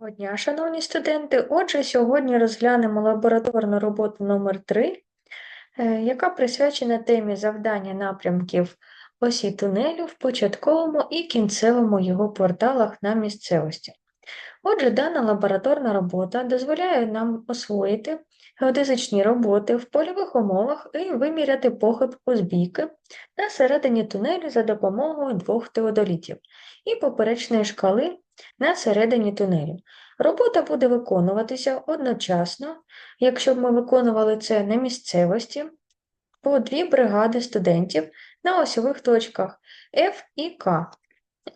Доброго дня, шановні студенти. Отже, сьогодні розглянемо лабораторну роботу номер 3 яка присвячена темі завдання напрямків осі тунелю в початковому і кінцевому його порталах на місцевості. Отже, дана лабораторна робота дозволяє нам освоїти геодезичні роботи в польових умовах і виміряти похибку збійки на середині тунелю за допомогою двох теодолітів і поперечної шкали на середині тунелю. Робота буде виконуватися одночасно, якщо б ми виконували це на місцевості, по дві бригади студентів на осьових точках F і K.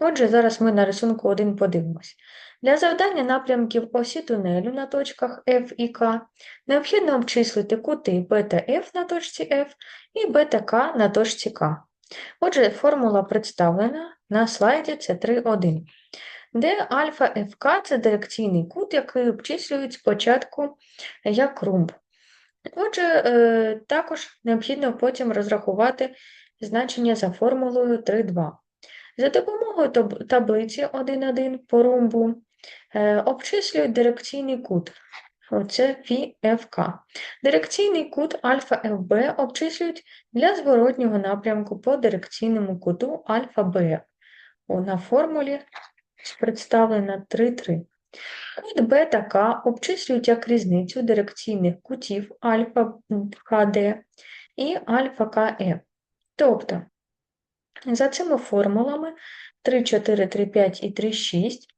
Отже, зараз ми на рисунку 1 подивимось. Для завдання напрямків осі тунелю на точках F і K необхідно обчислити кути БТФ на точці F і БТК на точці К. Отже, формула представлена на слайді C3.1 де альфа ФК це дирекційний кут, який обчислюють спочатку як румб. Отже, е, також необхідно потім розрахувати значення за формулою 3,2. За допомогою таблиці 1,1 по румбу е, обчислюють дирекційний кут. Оце ФК. Дирекційний кут альфа ФБ обчислюють для зворотнього напрямку по дирекційному куту альфа Б на формулі представлена 3,3. Кут Б та К обчислюють як різницю дирекційних кутів альфа КД і альфа КЕ. Тобто, за цими формулами 3, 4, 3, 5 і 3, 6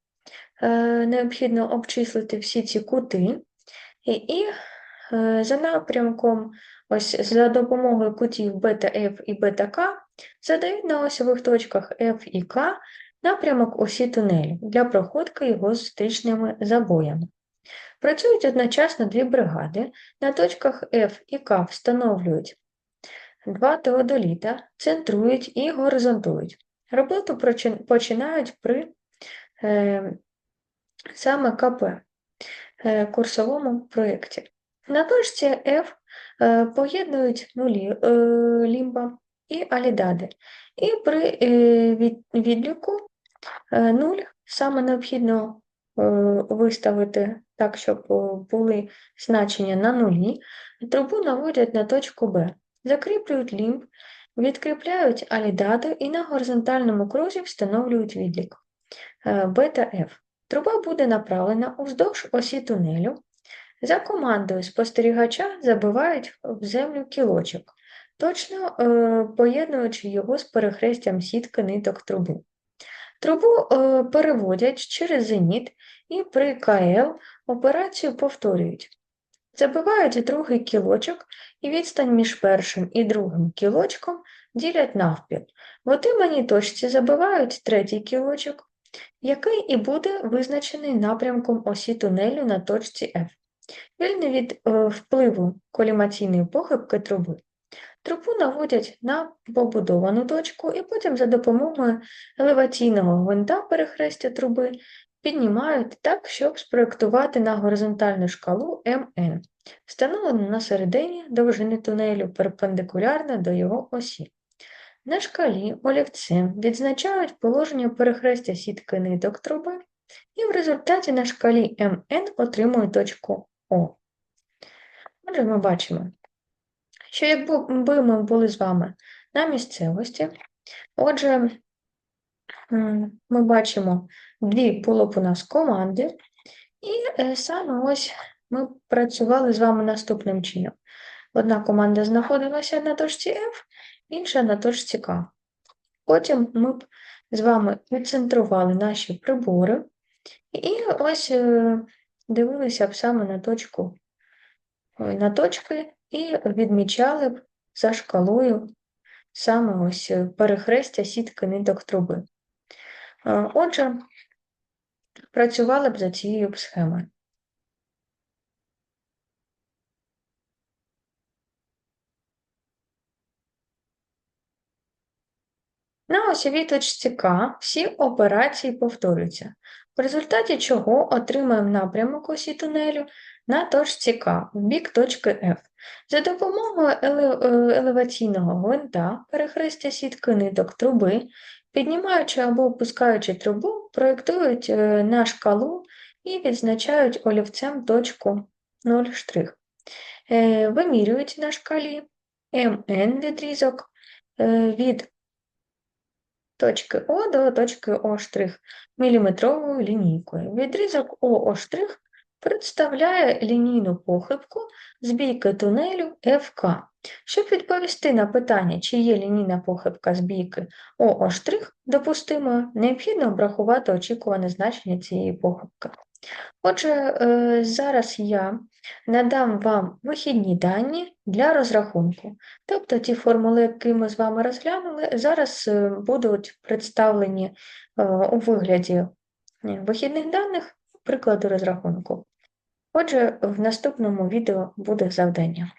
е, необхідно обчислити всі ці кути, і, е, за напрямком, ось за допомогою кутів бета і бета задають на осьових точках F і К напрямок осі тунелю для проходки його з зустрічними забоями. Працюють одночасно дві бригади, на точках F і К встановлюють два теодоліта, центрують і горизонтують. Роботу починають при е, саме КП е, курсовому проєкті. На точці F е, поєднують нулі е, лімба і алідади. І при е, відліку 0 е, саме необхідно е, виставити так, щоб були значення на нулі, трубу наводять на точку Б, закріплюють лімб, відкріпляють алідаду і на горизонтальному крузі встановлюють відлік Б та F. Труба буде направлена уздовж осі тунелю. За командою спостерігача забивають в землю кілочок, точно е, поєднуючи його з перехрестям сітки ниток труби. Трубу е, переводять через зеніт і при КЛ операцію повторюють. Забивають другий кілочок і відстань між першим і другим кілочком ділять навпіл. В отриманій точці забивають третій кілочок, який і буде визначений напрямком осі тунелю на точці F, вільний від е, впливу колімаційної похибки труби. Трубу наводять на побудовану точку і потім за допомогою елеваційного гвинта перехрестя труби піднімають так, щоб спроєктувати на горизонтальну шкалу МН, встановлену на середині довжини тунелю перпендикулярно до його осі. На шкалі олівцем відзначають положення перехрестя сітки ниток труби, і в результаті на шкалі МН отримують точку О. Отже, ми бачимо, що якби ми були з вами на місцевості, отже, ми бачимо дві б у нас команди, і е, саме ось ми працювали з вами наступним чином. Одна команда знаходилася на точці F, інша на точці К. Потім ми б з вами відцентрували наші прибори, і ось е, дивилися б саме на точку, на точки і відмічали б за шкалою саме ось е, перехрестя сітки ниток труби. Отже, працювали б за цією схемою. На осьовій точці К всі операції повторюються, в результаті чого отримаємо напрямок осі тунелю на точці К в бік точки F. За допомогою е, елеваційного гвинта перехрестя сітки ниток труби, піднімаючи або опускаючи трубу, проєктують е, на шкалу і відзначають олівцем точку 0 штрих. Е, Вимірюють на шкалі МН відрізок е, від точки О до точки О' міліметровою лінійкою. Відрізок ОО' представляє лінійну похибку з бійки тунелю ФК. Щоб відповісти на питання, чи є лінійна похибка з бійки ОО' допустимою, необхідно обрахувати очікуване значення цієї похибки. Отже, е, зараз я надам вам вихідні дані для розрахунку. Тобто ті формули, які ми з вами розглянули, зараз е, будуть представлені е, у вигляді вихідних даних, прикладу розрахунку. Отже, в наступному відео буде завдання.